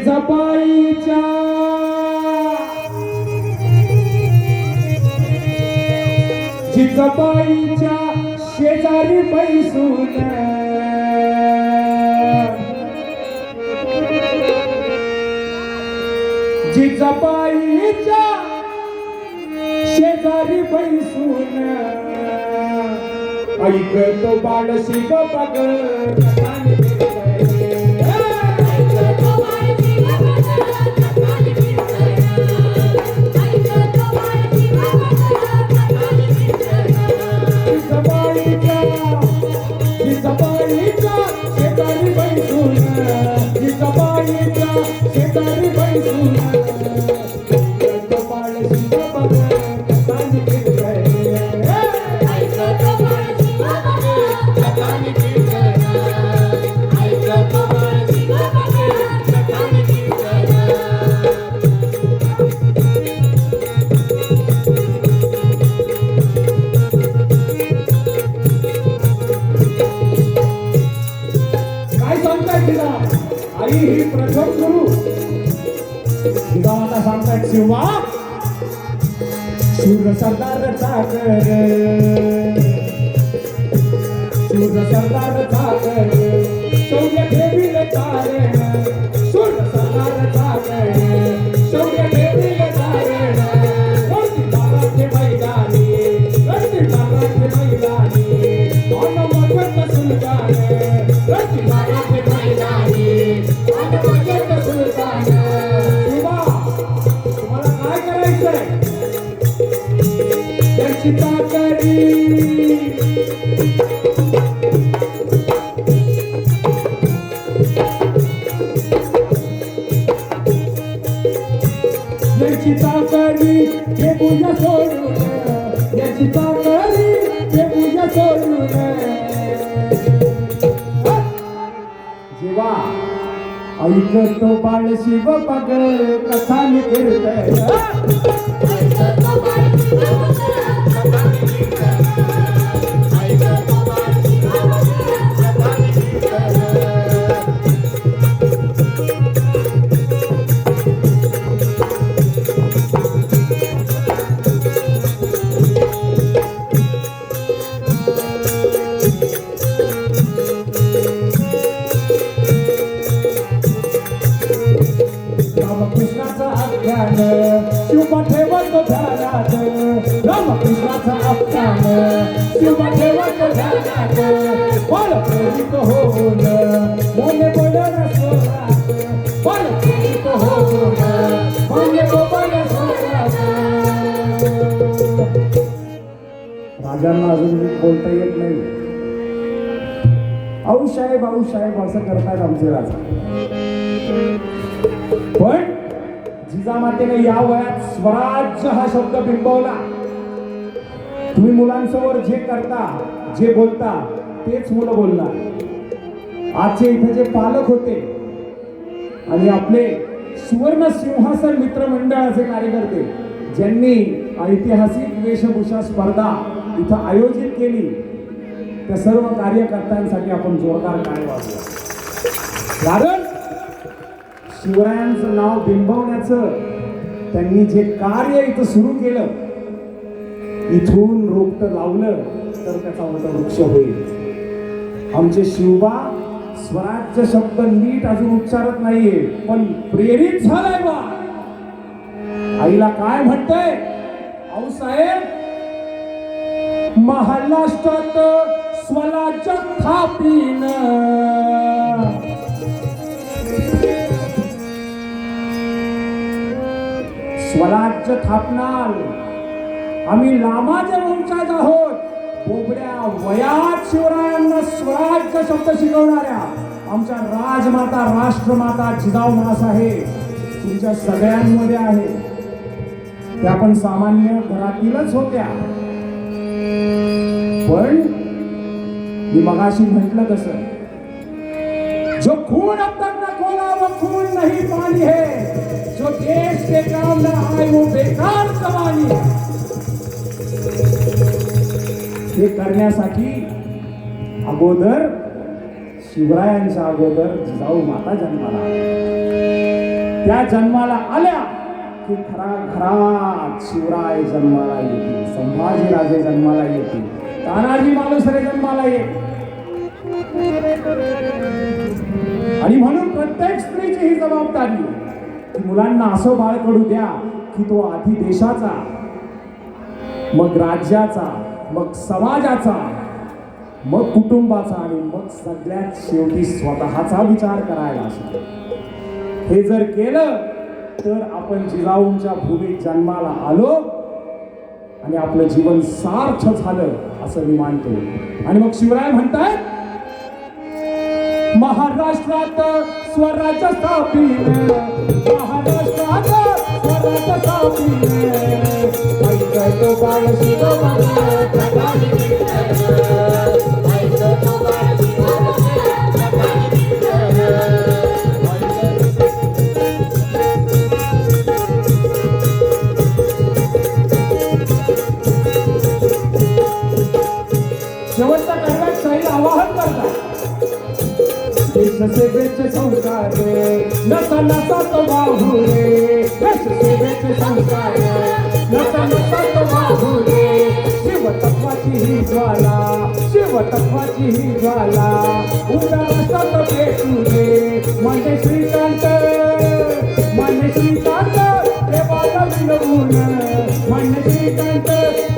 जिजाबाईच्या जिजाबाईच्या शेजारी बैसून जिजाबाईच्या शेजारी बैसून ऐकतो बाळशी ग बघ शिवा. शूर सरदार चाकर शूर सरदार चाकर शौर्य ठेवील तारण त्याची ताकरी याची ताकरी हे पूजा सोडून याची ताकरी हे पूजा सोडून जेव्हा ऐकतो बाळ शिव बघ कथा निघतय शिवबा ध्यानात रामकृष्णाचा ध्यानात बळ प्रेरित होऊन स्वरात बळ प्रेरित होऊन स्वरात राजांना अजून बोलता येत नाही. आऊसाहेब आऊसाहेब असं करतात आमचे राजा. पण जिजामातेने या वयात स्वराज्य हा शब्द बिंबवला. तुम्ही मुलांसमोर जे करता जे बोलता तेच मुलं बोलणार. आजचे इथे जे पालक होते आणि आपले सुवर्ण सिंहासन मित्रमंडळाचे कार्यकर्ते ज्यांनी ऐतिहासिक वेशभूषा स्पर्धा इथं आयोजित केली त्या सर्व कार्यकर्त्यांसाठी आपण जोरदार काय वाजवा. कारण शिवरायांचं नाव बिंबवण्याचं त्यांनी जे कार्य इथं सुरू केलं इथून रोपट लावलं तर त्याचा मोठा वृक्ष होईल. आमचे शिवबा स्वराज्य शब्द नीट अजून उच्चारत नाहीये पण प्रेरित झालाय बा. आईला काय म्हणतंय? आऊसाहेब महाराष्ट्रात स्वराज्य थापीन राज्य थापणार. आम्ही लामाच्या वंशात आहोत. बोबड्या वयात शिवरायांना स्वराज्य शब्द शिकवणाऱ्या आमच्या राजमाता राष्ट्रमाता जिजाऊ मासाहेब तुमच्या सगळ्यांमध्ये आहे. त्या पण सामान्य घरातीलच होत्या. पण मी मगाशी म्हटलं कसं जो खून अब तक न खोला वो खून नहीं पानी है जो देश के काम न आए वो बेकार कमानी हे करण्यासाठी अगोदर शिवरायांच्या अगोदर जिजाऊ माता जन्माला त्या जन्माला आल्या की खरा घरात शिवराय जन्माला येतील संभाजीराजे जन्माला येतील तानाजी मालुसरे जन्माला येतील आणि म्हणून प्रत्येक स्त्रीची ही जबाबदारी आहे. मुलांना असं बाळ कडू द्या की तो आधी देशाचा मग राज्याचा मग समाजाचा मग कुटुंबाचा आणि मग सगळ्यात शेवटी स्वतःचा विचार करायला शिकतो हे जर केलं तर आपण जिजाऊंच्या भूमीत जन्माला आलो आणि आपलं जीवन सार्थ झालं असं मी मानतो. आणि मग शिवराय म्हणतायत महाराष्ट्रात स्वराज्य स्थापित महाराष्ट्रात स्वराज्य स्थापित ऐकतो बाळ शेवटच्या कडव्यात शाही आवाहन करतात. देशसेवेचे संस्कार नसा नसा तो बाहू रे देशसेवेचे संस्कार नसा नसा तो बाहू रे शिवतत्वाची ही ज्वाला शिवतत्वाची ही ज्वाला उद्या रस्तात पेटू रे म्हणजे श्रीकांत म्हणजे श्रीकांत देवाला विनवून म्हणजे श्रीकांत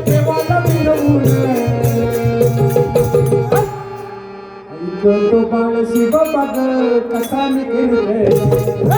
देवाला विनवून तो बाण शिव बघ कसा निघेल